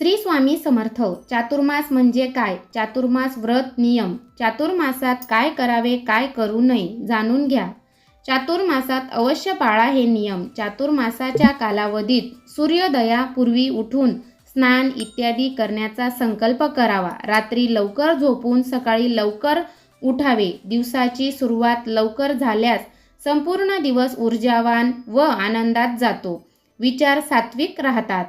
श्री स्वामी समर्थ चातुर्मास म्हणजे काय? चातुर्मास व्रत नियम. चातुर्मासात काय करावे काय करू नये जाणून घ्या. चातुर्मासात अवश्य पाळा हे नियम. चातुर्मासाच्या कालावधीत सूर्योदयापूर्वी उठून स्नान इत्यादी करण्याचा संकल्प करावा. रात्री लवकर झोपून सकाळी लवकर उठावे. दिवसाची सुरुवात लवकर झाल्यास संपूर्ण दिवस ऊर्जावान व आनंदात जातो. विचार सात्विक राहतात.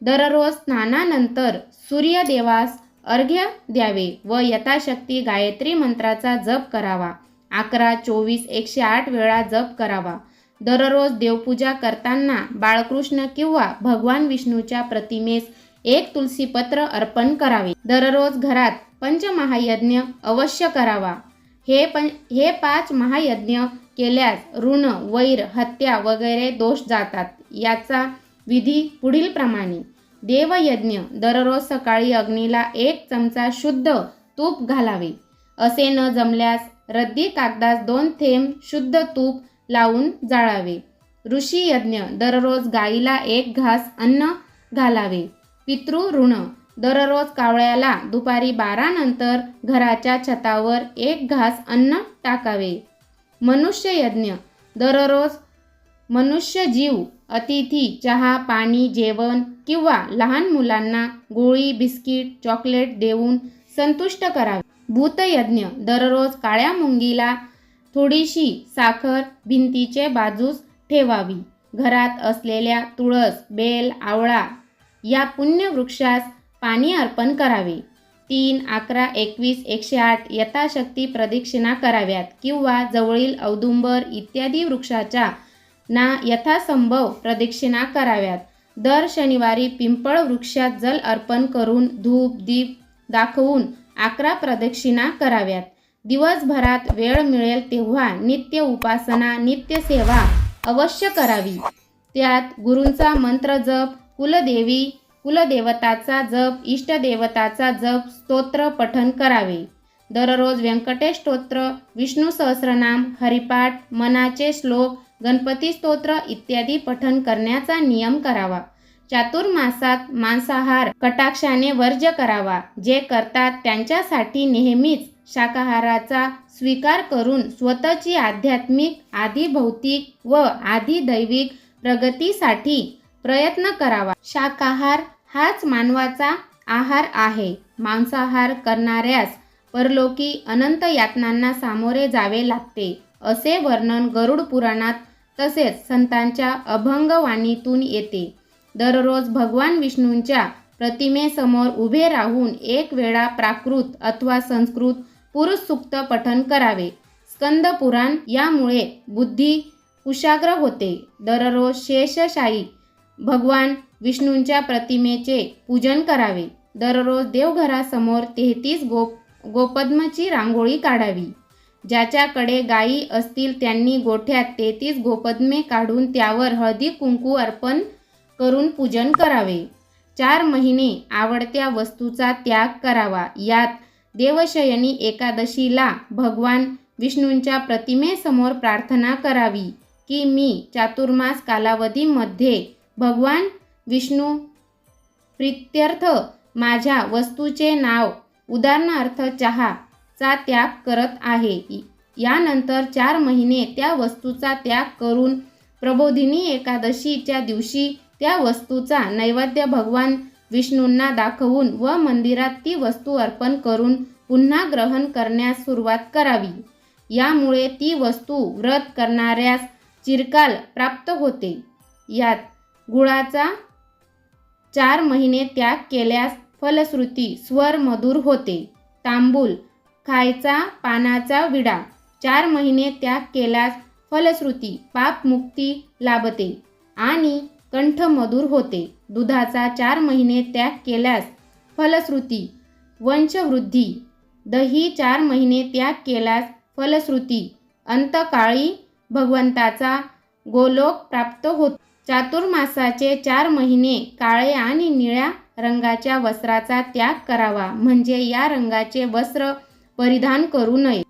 दररोज स्नानानंतर सूर्यदेवास अर्घ्य द्यावे व यथाशक्ती गायत्री मंत्राचा जप करावा. अकरा चोवीस एकशे आठ वेळा जप करावा. दररोज देवपूजा करताना बाळकृष्ण किंवा भगवान विष्णूच्या प्रतिमेस एक तुलसीपत्र अर्पण करावे. दररोज घरात पंचमहायज्ञ अवश्य करावा. हे पं हे पाच महायज्ञ केल्यास ऋण वैर हत्या वगैरे दोष जातात. याचा विधी पुढील प्रमाणे. देवयज्ञ दररोज सकाळी अग्नीला एक चमचा शुद्ध तूप घालावे. असे न जमल्यास रद्दी कागदास दोन थेंब शुद्ध तूप लावून जाळावे. ऋषी यज्ञ दररोज गाईला एक घास अन्न घालावे. पितृ ऋण दररोज कावळ्याला दुपारी बारा नंतर घराच्या छतावर एक घास अन्न टाकावे. मनुष्य यज्ञ दररोज मनुष्य जीव अतिथी चहा पाणी जेवण किंवा लहान मुलांना गोळी बिस्किट चॉकलेट देऊन संतुष्ट करावे. भूतयज्ञ दररोज काळ्या मुंगीला थोडीशी साखर भिंतीचे बाजूस ठेवावी. घरात असलेल्या तुळस बेल आवळा या पुण्यवृक्षास पाणी अर्पण करावे. तीन अकरा एकवीस एकशे आठ यथाशक्ती प्रदक्षिणा कराव्यात किंवा जवळील औदुंबर इत्यादी वृक्षाच्या ना यथासंभव प्रदक्षिणा कराव्यात. दर शनिवारी पिंपळ वृक्षात जल अर्पण करून धूप दीप दाखवून अकरा प्रदक्षिणा कराव्यात. दिवसभरात वेळ मिळेल तेव्हा नित्य उपासना नित्य सेवा अवश्य करावी. त्यात गुरूंचा मंत्र जप कुलदेवी कुलदेवताचा जप इष्टदेवताचा जप स्तोत्र पठन करावे. दररोज व्यंकटेश स्तोत्र विष्णू सहस्रनाम हरिपाठ मनाचे श्लोक गणपती स्तोत्र इत्यादी पठन करण्याचा नियम करावा. चातुर्मासात मांसाहार कटाक्षाने वर्ज्य करावा. जे करतात त्यांच्यासाठी नेहमीच शाकाहाराचा स्वीकार करून स्वतःची आध्यात्मिक आधी भौतिक व आधी दैविक प्रगतीसाठी प्रयत्न करावा. शाकाहार हाच मानवाचा आहार आहे. मांसाहार करणाऱ्यास परलोकी अनंत यातनांना सामोरे जावे लागते असे वर्णन गरुड पुराणात तसेच संतांच्या अभंगवाणीतून येते. दररोज भगवान विष्णूंच्या प्रतिमेसमोर उभे राहून एक वेळा प्राकृत अथवा संस्कृत पुरुष सुक्त पठण करावे. स्कंद पुराण यामुळे बुद्धी कुशाग्र होते. दररोज शेषशाही भगवान विष्णूंच्या प्रतिमेचे पूजन करावे. दररोज देवघरासमोर तेहतीस गोप गोपद्मची रांगोळी काढावी. ज्याच्याकडे गायी असतील त्यांनी गोठ्यात तेहतीस गोपद्मे काढून त्यावर हळदी कुंकू अर्पण करून पूजन करावे. चार महिने आवडत्या वस्तूचा त्याग करावा. यात देवशयनी एकादशीला भगवान विष्णूंच्या प्रतिमेसमोर प्रार्थना करावी की मी चातुर्मास कालावधीमध्ये भगवान विष्णू प्रित्यर्थ माझ्या वस्तूचे नाव उदाहरणार्थ चहा चा त्याग करत आहे. यानंतर चार महिने त्या वस्तूचा त्याग करून प्रबोधिनी एकादशीच्या दिवशी त्या वस्तूचा नैवेद्य भगवान विष्णूंना दाखवून व मंदिरात ती वस्तू अर्पण करून पुन्हा ग्रहण करण्यास सुरुवात करावी. यामुळे ती वस्तू व्रत करणाऱ्यास चिरकाल प्राप्त होते. यात गुळाचा चार महिने त्याग केल्यास फलश्रुती स्वर मधुर होते. तांबूल खायचा पानाचा विडा. चार महिने त्याग केल्यास फलश्रुती पापमुक्ती लाभते आणि कंठ मधुर होते. दुधाचा चार महिने त्याग केल्यास फलश्रुती वंशवृद्धी. दही चार महिने त्याग केल्यास फलश्रुती अंतकाळी भगवंताचा गोलोक प्राप्त होत. चातुर्मासाचे चार महिने काळे आणि निळ्या रंगाच्या वस्त्राचा त्याग करावा. म्हणजे या रंगाचे वस्त्र परिधान करू नये.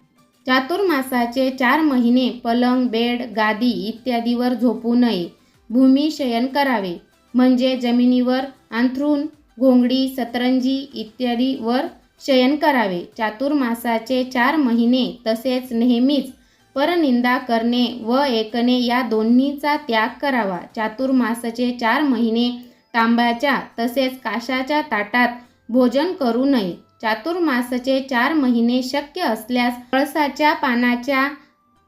चातुर्मासाचे चार महिने पलंग बेड गादी इत्यादीवर झोपू नये. भूमी शयन करावे. म्हणजे जमिनीवर अंथरून घोंगडी सतरंजी इत्यादीवर शयन करावे. चातुर्मासाचे चार महिने तसेच नेहमीच परनिंदा करणे व एकने या दोन्हीचा त्याग करावा. चातुर्मासाचे चार महिने तांब्याच्या तसेच काशाच्या ताटात भोजन करू नये. चातुर्मासाचे चार महिने शक्य असल्यास पळसाच्या पानाच्या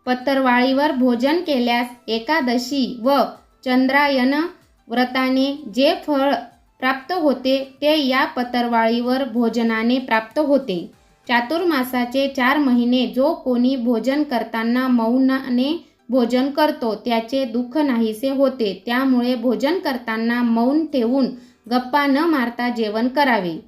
पत्रवाळीवर भोजन केल्यास एकादशी व चंद्रायन व्रताने जे फळ प्राप्त होते ते या पत्रवाळीवर भोजनाने प्राप्त होते. चातुर्मासाचे चार महिने जो कोणी भोजन करताना मौनाने भोजन करतो त्याचे दुःख नाहीसे होते. त्यामुळे भोजन करताना मौन ठेवून गप्पा न मारता जेवण करावे.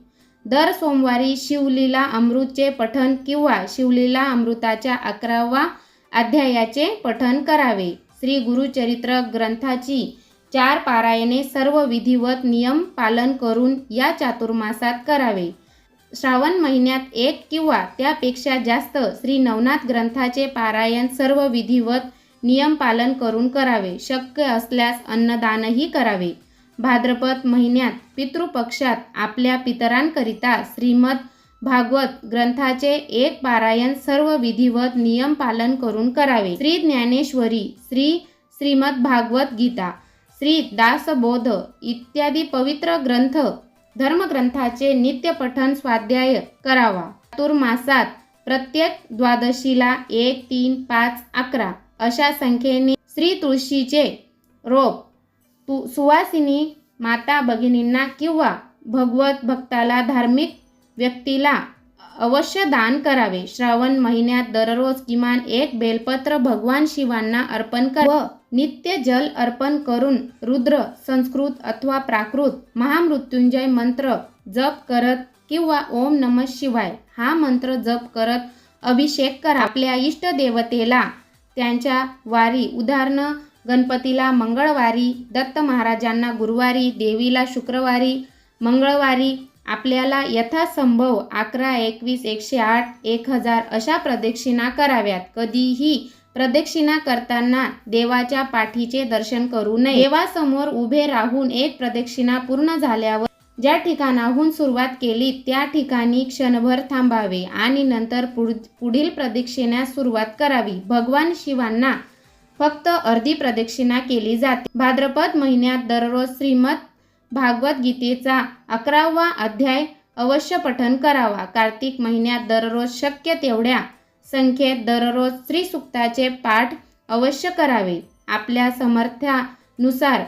दर सोमवारी शिवलीला अमृतचे पठण किंवा शिवलीला अमृताच्या अकरावा अध्यायाचे पठण करावे. श्री गुरुचरित्र ग्रंथाची चार पारायणे सर्व विधिवत नियम पालन करून या चातुर्मासात करावे. श्रावण महिन्यात एक किंवा त्यापेक्षा जास्त श्री नवनाथ ग्रंथाचे पारायण सर्व विधिवत नियम पालन करून करावे. शक्य असल्यास अन्नदानही करावे. भाद्रपद महिन्यात पितृपक्षात आपल्या पितरांकरिता श्रीमद भागवत ग्रंथाचे एक पारायण सर्व विधिवत नियम पालन करून करावे. श्री ज्ञानेश्वरी श्री श्रीमद भागवत गीता श्री दासबोध इत्यादी पवित्र ग्रंथ धर्मग्रंथाचे नित्यपठन स्वाध्याय करावा. चातुर्मासात प्रत्येक द्वादशीला एक तीन पाच अकरा अशा संख्येने श्री तुळशीचे रोप तू सुवासिनी माता भगिनींना किंवा भगवत भक्ताला धार्मिक व्यक्तीला अवश्य दान करावे. श्रावण महिन्यात दररोज किमान एक बेलपत्र भगवान शिवांना अर्पण कर व नित्य जल अर्पण करून रुद्र संस्कृत अथवा प्राकृत महामृत्युंजय मंत्र जप करत किंवा ओम नम शिवाय हा मंत्र जप करत अभिषेक करा. आपल्या इष्ट देवतेला त्यांच्या वारी उदाहरणं गणपतीला मंगळवारी दत्त महाराजांना गुरुवारी देवीला शुक्रवारी मंगळवारी आपल्याला यथासंभव अकरा एकवीस एकशे आठ एक हजार अशा प्रदक्षिणा कराव्यात. कधीही प्रदक्षिणा करताना देवाच्या पाठीचे दर्शन करू नये. देवासमोर उभे राहून एक प्रदक्षिणा पूर्ण झाल्यावर ज्या ठिकाणाहून सुरुवात केली त्या ठिकाणी क्षणभर थांबावे आणि नंतर पुढ पुढील प्रदक्षिण्यास सुरुवात करावी. भगवान शिवांना फक्त अर्धी प्रदक्षिणा केली जाते. भाद्रपद महिन्यात दररोज श्रीमद भागवत गीतेचा अकरावा अध्याय अवश्य पठन करावा. कार्तिक महिन्यात दररोज शक्य तेवढ्या संख्येत दररोज श्रीसुक्ताचे पाठ अवश्य करावे. आपल्या समर्थ्यानुसार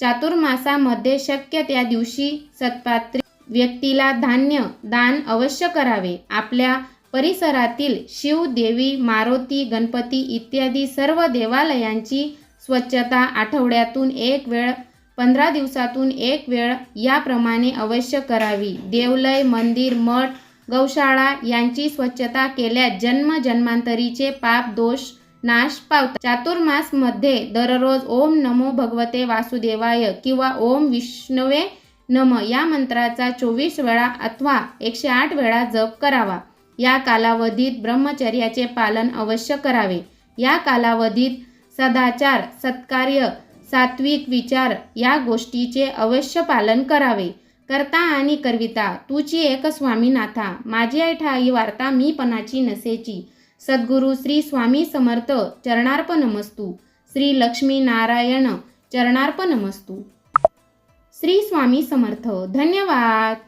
चातुर्मासामध्ये शक्य त्या दिवशी सत्पात्री व्यक्तीला धान्य दान अवश्य करावे. आपल्या परिसरातील शिव देवी मारुती गणपती इत्यादी सर्व देवालयांची स्वच्छता आठवड्यातून एक वेळ पंधरा दिवसातून एक वेळ याप्रमाणे अवश्य करावी. देवलय मंदिर मठ गौशाळा यांची स्वच्छता केल्यास जन्म जन्मांतरीचे पाप दोष नाश पावतात. चातुर्मासमध्ये दररोज ओम नमो भगवते वासुदेवाय किंवा ओम विष्णवे नम या मंत्राचा चोवीस वेळा अथवा एकशे आठ वेळा जप करावा. या कालावधीत ब्रह्मचर्याचे पालन अवश्य करावे. या कालावधीत सदाचार सत्कार्य सात्विक विचार या गोष्टीचे अवश्य पालन करावे. करता आणि करविता तुची एक स्वामीनाथा माझी ऐठाई वार्ता मीपणाची नसेची. सद्गुरू श्री स्वामी समर्थ चरणार्पणमस्तू श्री लक्ष्मी नारायण चरणार्पणमस्तू श्री स्वामी समर्थ धन्यवाद.